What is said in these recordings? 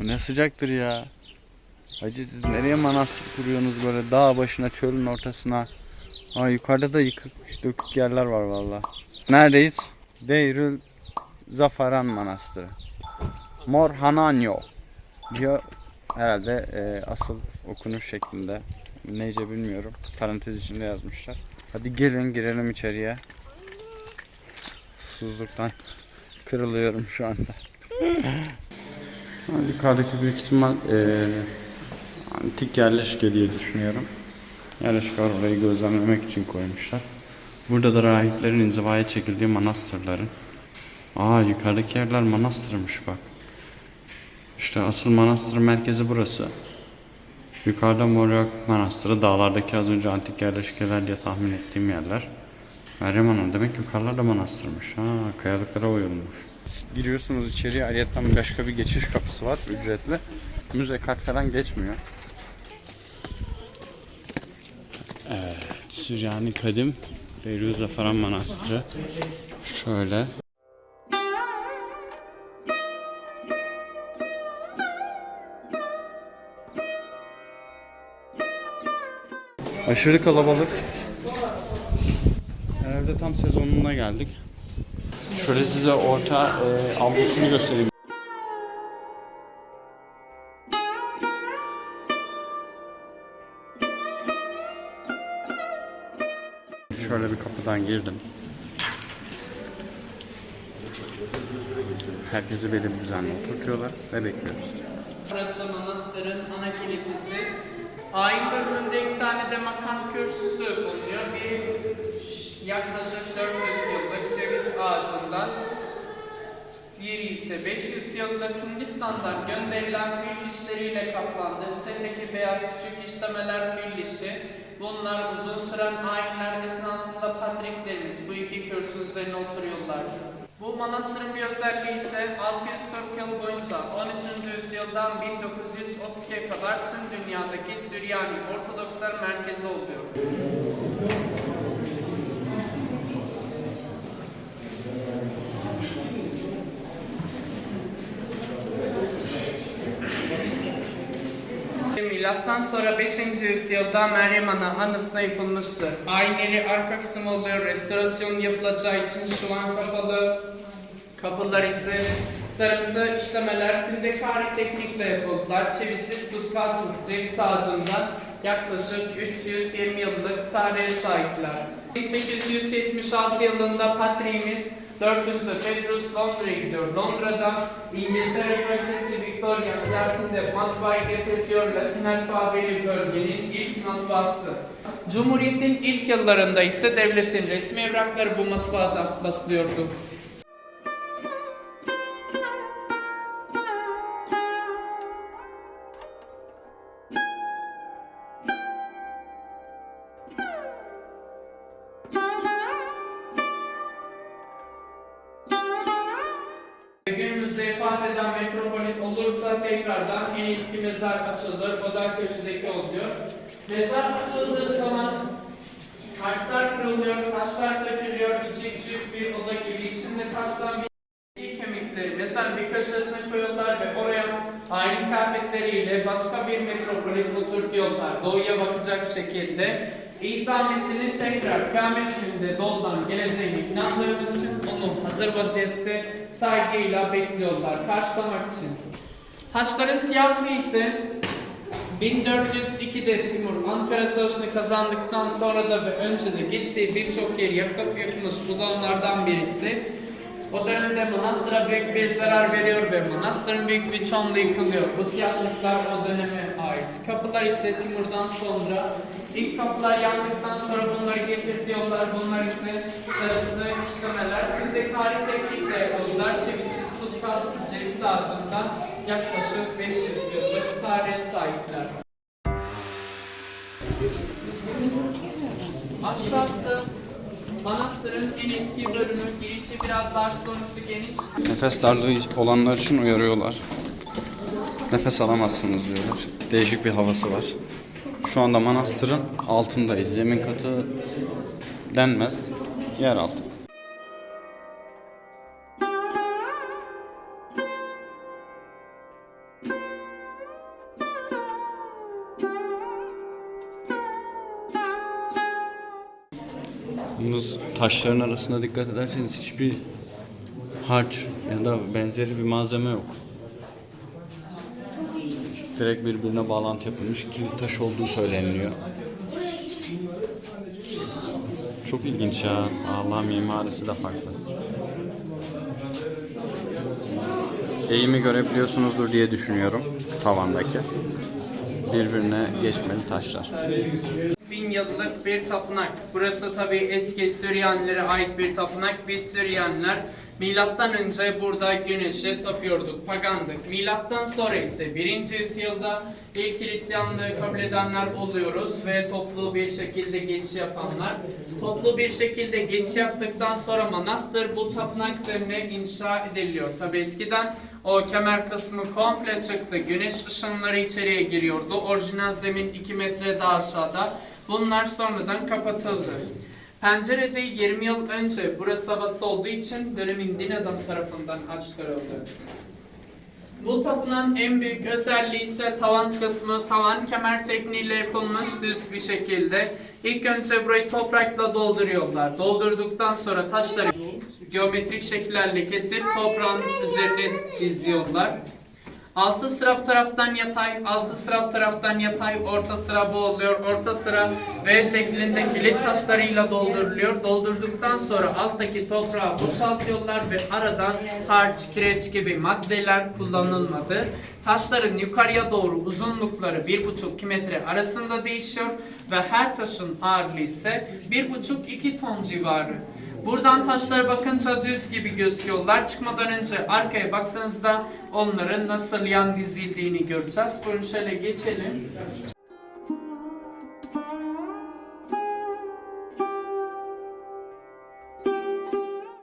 Bu ne sıcaktır ya. Hacı siz nereye manastır kuruyorsunuz böyle dağ başına çölün ortasına? Aa yukarıda da yıkık dökük yerler var valla. Neredeyiz? Deirül Zafaran Manastırı. Mor Hananyo diyor herhalde e, asıl okunuş şeklinde. Neyce bilmiyorum. Parantez içinde yazmışlar. Hadi gelin girelim içeriye. Susuzluktan kırılıyorum şu anda. Yukarıdaki büyük ihtimal e, antik yerleşke diye düşünüyorum. Yerleşke orayı gözlemlemek için koymuşlar. Burada da rahiplerin inzivaya çekildiği manastırların. Aa yukarıdaki yerler manastırmış bak. İşte asıl manastır merkezi burası. Yukarıda Moryak Manastırı, dağlardaki az önce antik yerleşkeler diye tahmin ettiğim yerler. Meryem Hanım demek yukarılarda manastırmış. Ha, kayalıklara oyulmuş. Giriyorsunuz içeriye, ayrıyetten başka bir geçiş kapısı var ücretli. Müze kart falan geçmiyor. Evet, Süryani Kadim Beyruz Zafaran Manastırı. Şöyle. Aşırı kalabalık. Herhalde tam sezonuna geldik. Şöyle size orta e, avlusunu göstereyim. Şöyle bir kapıdan girdim. Herkesi belli bir düzenle oturtuyorlar ve bekliyoruz. Burası manastırın ana kilisesi. Ayin bölümünde iki tane de makam kürsüsü bulunuyor. Bir yaklaşık 400 yıllık ceviz ağacından, diğeri ise 500 yıllık Hindistan'dan gönderilen fil dişleriyle kaplandı. Üzerindeki beyaz küçük işlemeler fil dişi. Bunlar uzun süren ayinler esnasında patriklerimiz bu iki kürsünün üzerine oturuyorlar. Bu manastırın bir özelliği ise 640 yıl boyunca 13. yüzyıldan 1932'ye kadar tüm dünyadaki Süryani Ortodokslar merkezi oluyor. Milattan sonra 5. yüzyılda Meryem Ana anısına yapılmıştır. Ayinleri arka kısım oluyor. Restorasyon yapılacağı için şu an kapalı. Kapılar ise sarımsı işlemeler kündekari teknikle yapıldılar. Çivisiz, tutkalsız ceviz ağacından yaklaşık 320 yıllık tarihe sahipler. 1876 yılında patriğimiz 4. Petrus Londra'ya gidiyor. Londra'dan İngiltere Kraliçesi Victoria ziyaretinde matbaayı getiriyor. Latin alfabeli bölgenin ilk matbaası. Cumhuriyetin ilk yıllarında ise devletin resmi evrakları bu matbaada basılıyordu. Mezar açılır. O köşedeki oluyor. Mezar açıldığı zaman taşlar kırılıyor, taşlar sökülüyor. İçi küçük bir oda gibi içinde taştan bir kemikleri mezar bir köşesine koyuyorlar ve oraya aynı kıyafetleriyle başka bir metropolit oturtuyorlar. Doğuya bakacak şekilde. İsa Mesih'in tekrar kıyamet gününde doğudan geleceğine inandığımız için onu hazır vaziyette saygıyla bekliyorlar karşılamak için. Taşların siyahlığı ise 1402'de Timur Ankara Savaşı'nı kazandıktan sonra da ve önce de gittiği birçok yeri yakıp yıkmış bulanlardan birisi. O dönemde manastıra büyük bir zarar veriyor ve manastırın büyük bir çoğunluğu yıkılıyor. Bu siyahlıklar o döneme ait. Kapılar ise Timur'dan sonra ilk kapılar yandıktan sonra bunları getirtiyorlar. Bunlar ise sarısı işlemeler. Günde tarih teknikle yapıldılar. Çevisiz tutkassız ceviz ağacından yaklaşık 500 yıllık tarihe sahipler. Aşağısı manastırın en eski bölümü. Girişi biraz dar, sonrası geniş. Nefes darlığı olanlar için uyarıyorlar. Nefes alamazsınız diyorlar. Değişik bir havası var. Şu anda manastırın altındayız. Zemin katı denmez. Yer altı. Taşların arasında dikkat ederseniz hiçbir harç ya da benzeri bir malzeme yok. Direkt birbirine bağlantı yapılmış kilit taş olduğu söyleniliyor. Çok ilginç ya. Allah mimarisi de farklı. Eğimi görebiliyorsunuzdur diye düşünüyorum tavandaki. Birbirine geçmeli taşlar. Yıllık bir tapınak. Burası tabi eski Süryanilere ait bir tapınak. Biz Süryaniler milattan önce burada güneşe tapıyorduk, pagandık. Milattan sonra ise 1. yüzyılda ilk Hristiyanlığı kabul edenler oluyoruz ve toplu bir şekilde geçiş yapanlar. Toplu bir şekilde geçiş yaptıktan sonra manastır bu tapınak zemine inşa ediliyor. Tabi eskiden o kemer kısmı komple çıktı. Güneş ışınları içeriye giriyordu. Orijinal zemin 2 metre daha aşağıda. Bunlar sonradan kapatıldı. Pencerede 20 yıl önce burası havası olduğu için dönemin din adamı tarafından açtırıldı. Bu tapınağın en büyük özelliği ise tavan kısmı. Tavan kemer tekniğiyle yapılmış düz bir şekilde. İlk önce burayı toprakla dolduruyorlar. Doldurduktan sonra taşları geometrik şekillerle kesip toprağın üzerine diziyorlar. Altı sıra taraftan yatay, altı sıra taraftan yatay, orta sıra bu oluyor. Orta sıra V şeklinde kilit taşlarıyla dolduruluyor. Doldurduktan sonra alttaki toprağı boşaltıyorlar ve aradan harç, kireç gibi maddeler kullanılmadı. Taşların yukarıya doğru uzunlukları 1,5-2 metre arasında değişiyor ve her taşın ağırlığı ise 1,5-2 ton civarı. Buradan taşlara bakınca düz gibi gözüküyorlar. Çıkmadan önce arkaya baktığınızda onların nasıl yan dizildiğini göreceğiz. Buyurun şöyle geçelim.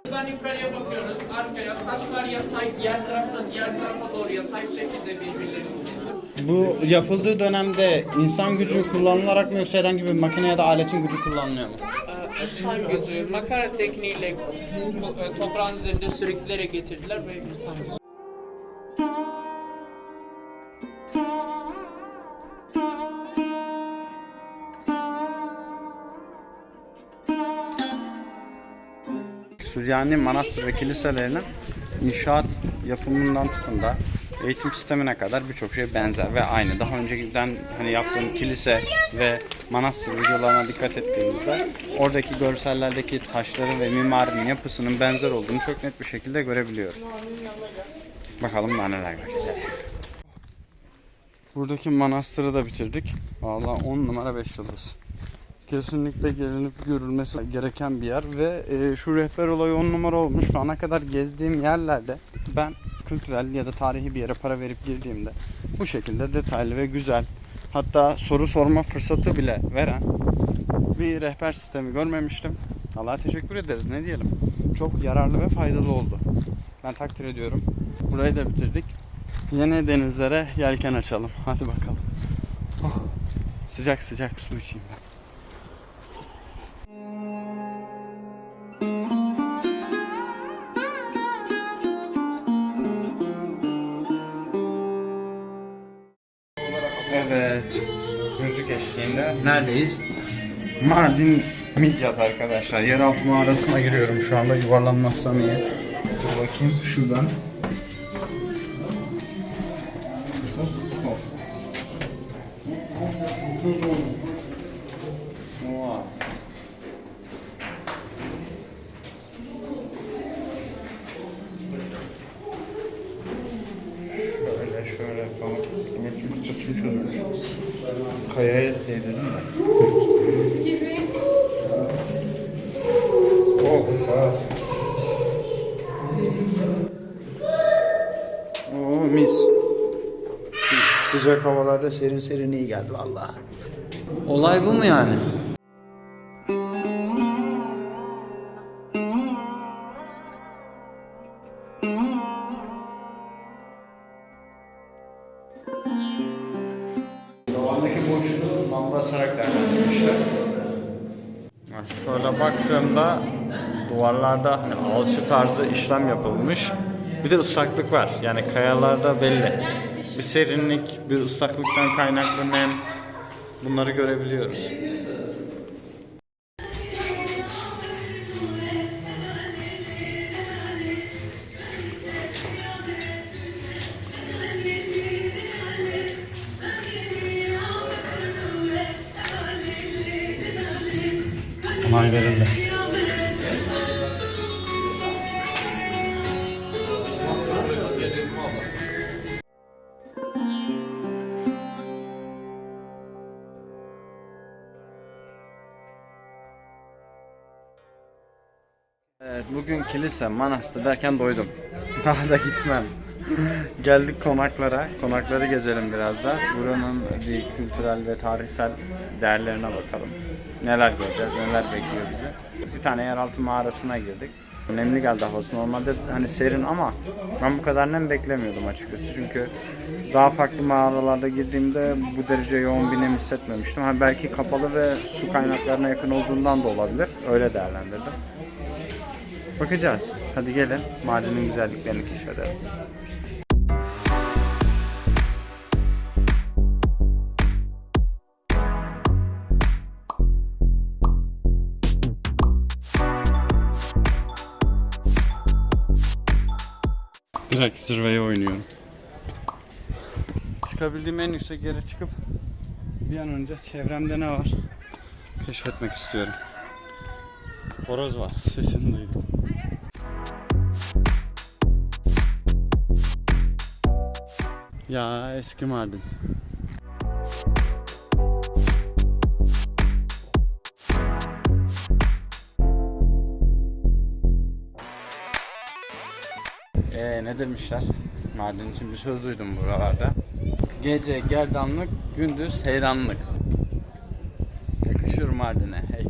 Buradan yukarıya bakıyoruz. Arkaya taşlar yatay, diğer taraftan diğer tarafa doğru yatay şekilde birbirlerine Bu yapıldığı dönemde insan gücü kullanılarak mı yoksa herhangi bir makine ya da aletin gücü kullanılıyor mu? Gücü, makara tekniğiyle e, toprağın üzerinde sürükleyerek getirdiler ve insan gücü. Süryani manastır ve kiliselerinin inşaat yapımından tutun da eğitim sistemine kadar birçok şey benzer ve aynı. Daha önceden hani yaptığım kilise ve manastır videolarına dikkat ettiğimizde oradaki görsellerdeki taşların ve mimarinin yapısının benzer olduğunu çok net bir şekilde görebiliyoruz. Bakalım daha neler göreceğiz. Buradaki manastırı da bitirdik. Vallahi 10 numara 5 yıldız. Kesinlikle gelinip görülmesi gereken bir yer ve e, şu rehber olayı 10 numara olmuş. Şu ana kadar gezdiğim yerlerde ben kültürel ya da tarihi bir yere para verip girdiğimde bu şekilde detaylı ve güzel hatta soru sorma fırsatı bile veren bir rehber sistemi görmemiştim. Allah'a teşekkür ederiz ne diyelim. Çok yararlı ve faydalı oldu. Ben takdir ediyorum. Burayı da bitirdik. Yeni denizlere yelken açalım. Hadi bakalım. Oh, sıcak sıcak su içeyim ben. Neredeyiz? Mardin Midyat arkadaşlar. Yeraltı mağarasına giriyorum şu anda. Yuvarlanmazsam iyi. Dur bakayım şuradan. Sıcak havalarda serin serin iyi geldi valla. Olay bu mu yani? Tavandaki boşluğu bambu basarak değerlendirmişler. Şöyle baktığımda duvarlarda hani alçı tarzı işlem yapılmış. Bir de ıslaklık var. Yani kayalarda belli. Bir serinlik, bir ıslaklıktan kaynaklı nem. Bunları görebiliyoruz. Bugün kilise, manastır derken doydum. Daha da gitmem. Geldik konaklara. Konakları gezelim biraz da. Buranın bir kültürel ve tarihsel değerlerine bakalım. Neler göreceğiz, neler bekliyor bizi. Bir tane yeraltı mağarasına girdik. Nemli geldi havası. Normalde hani serin ama ben bu kadar nem beklemiyordum açıkçası. Çünkü daha farklı mağaralarda girdiğimde bu derece yoğun bir nem hissetmemiştim. Ha belki kapalı ve su kaynaklarına yakın olduğundan da olabilir. Öyle değerlendirdim. Bakacağız. Hadi gelin madenin güzelliklerini keşfedelim. Direkt zirveye oynuyorum. Çıkabildiğim en yüksek yere çıkıp bir an önce çevremde ne var keşfetmek istiyorum. Horoz var. Sesini duydum. Ya eski Mardin. Ee, ne demişler? Mardin için bir söz duydum buralarda. Gece gerdanlık, gündüz heyranlık. Yakışır Mardin'e. Hey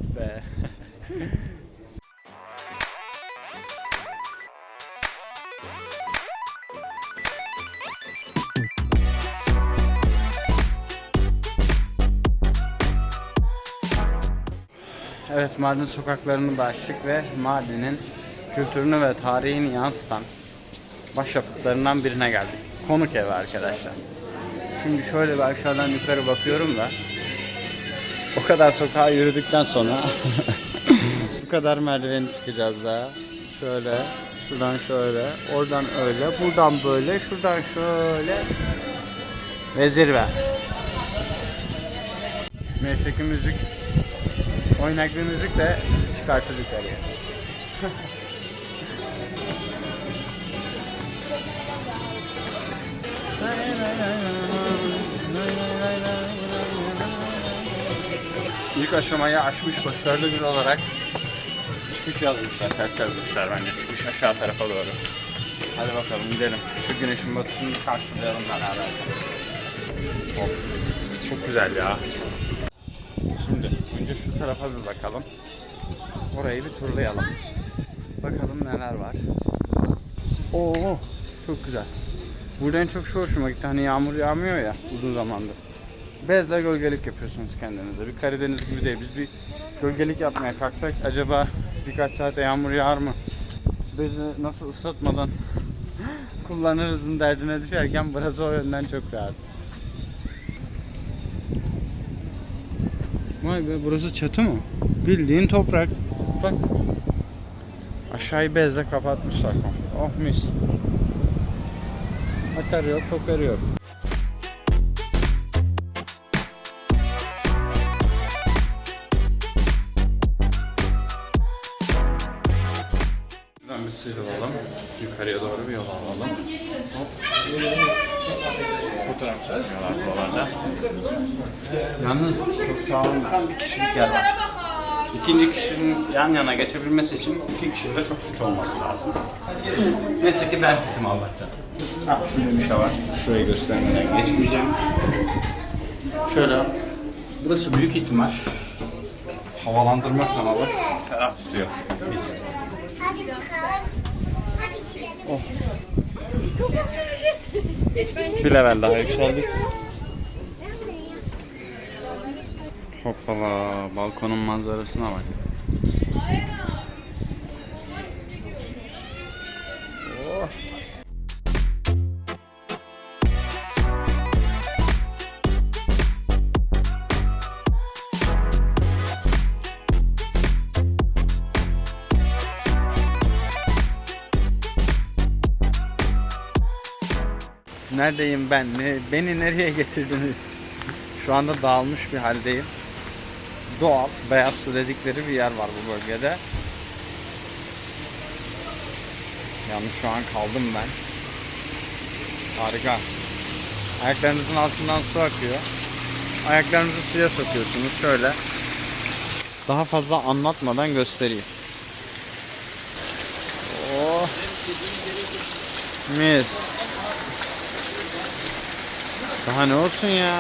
Mardin sokaklarını da açtık ve Mardin'in kültürünü ve tarihini yansıtan başyapıtlarından birine geldik. Konuk evi arkadaşlar. Şimdi şöyle bir aşağıdan yukarı bakıyorum da o kadar sokağa yürüdükten sonra bu kadar merdiveni çıkacağız daha. Şöyle, şuradan şöyle, oradan öyle, buradan böyle, şuradan şöyle ve zirve. Mesleki müzik oynak bir müzik de bizi çıkartır yukarıya. İlk aşamayı aşmış başarılı bir olarak çıkış yazmışlar, ters yazmışlar bence çıkış aşağı tarafa doğru. Hadi bakalım gidelim. Şu güneşin batışını karşılayalım beraber. Of, çok güzel ya. Şimdi tarafa bir bakalım. Orayı bir turlayalım. Bakalım neler var. Oo, çok güzel. Burada en çok şu hoşuma gitti. Hani yağmur yağmıyor ya uzun zamandır. Bezle gölgelik yapıyorsunuz kendinize. Bir Karadeniz gibi değil. Biz bir gölgelik yapmaya kalksak acaba birkaç saate yağmur yağar mı? Bezi nasıl ıslatmadan kullanırızın derdine düşerken burası o yönden çok rahat. Vay be burası çatı mı? Bildiğin toprak. Bak. Aşağıyı bezle kapatmışlar. Oh mis. Atar yok, kokar yok. Sıyrılalım. Yukarıya doğru bir yol alalım. Hop. Fotoğraf çekmiyorlar buralarda. Yalnız çok sağlam bir kişilik yer var. İkinci kişinin yan yana geçebilmesi için iki kişinin de çok fit olması lazım. Neyse ki ben fitim Allah'tan. Ha şurada bir şey var. Şurayı göstermeden geçmeyeceğim. Şöyle. Burası büyük ihtimal havalandırma kanalı ferah tutuyor. Biz. Hadi çıkalım. Bir level daha yükseldik. Hoppala balkonun manzarasına bak. Neredeyim ben? Ne, beni nereye getirdiniz? Şu anda dağılmış bir haldeyim. doğal beyaz su dedikleri bir yer var bu bölgede. Yalnız şu an kaldım ben. Harika. Ayaklarınızın altından su akıyor. Ayaklarınızı suya sokuyorsunuz şöyle. Daha fazla anlatmadan göstereyim. Oh. Mis. Daha ne olsun ya?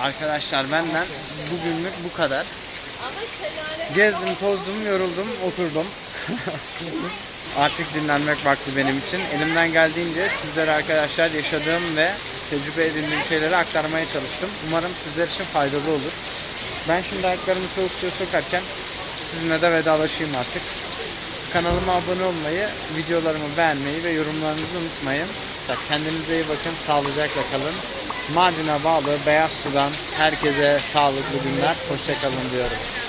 Arkadaşlar benden bugünlük bu kadar. Gezdim, tozdum, yoruldum, oturdum. Artık dinlenmek vakti benim için. Elimden geldiğince sizlere arkadaşlar yaşadığım ve tecrübe edindiğim şeyleri aktarmaya çalıştım. Umarım sizler için faydalı olur. Ben şimdi ayaklarımı soğuk suya sokarken sizinle de vedalaşayım artık. Kanalıma abone olmayı, videolarımı beğenmeyi ve yorumlarınızı unutmayın. Kendinize iyi bakın, sağlıcakla kalın. Mardin'e bağlı Beyaz Su'dan herkese sağlıklı günler, hoşçakalın diyorum.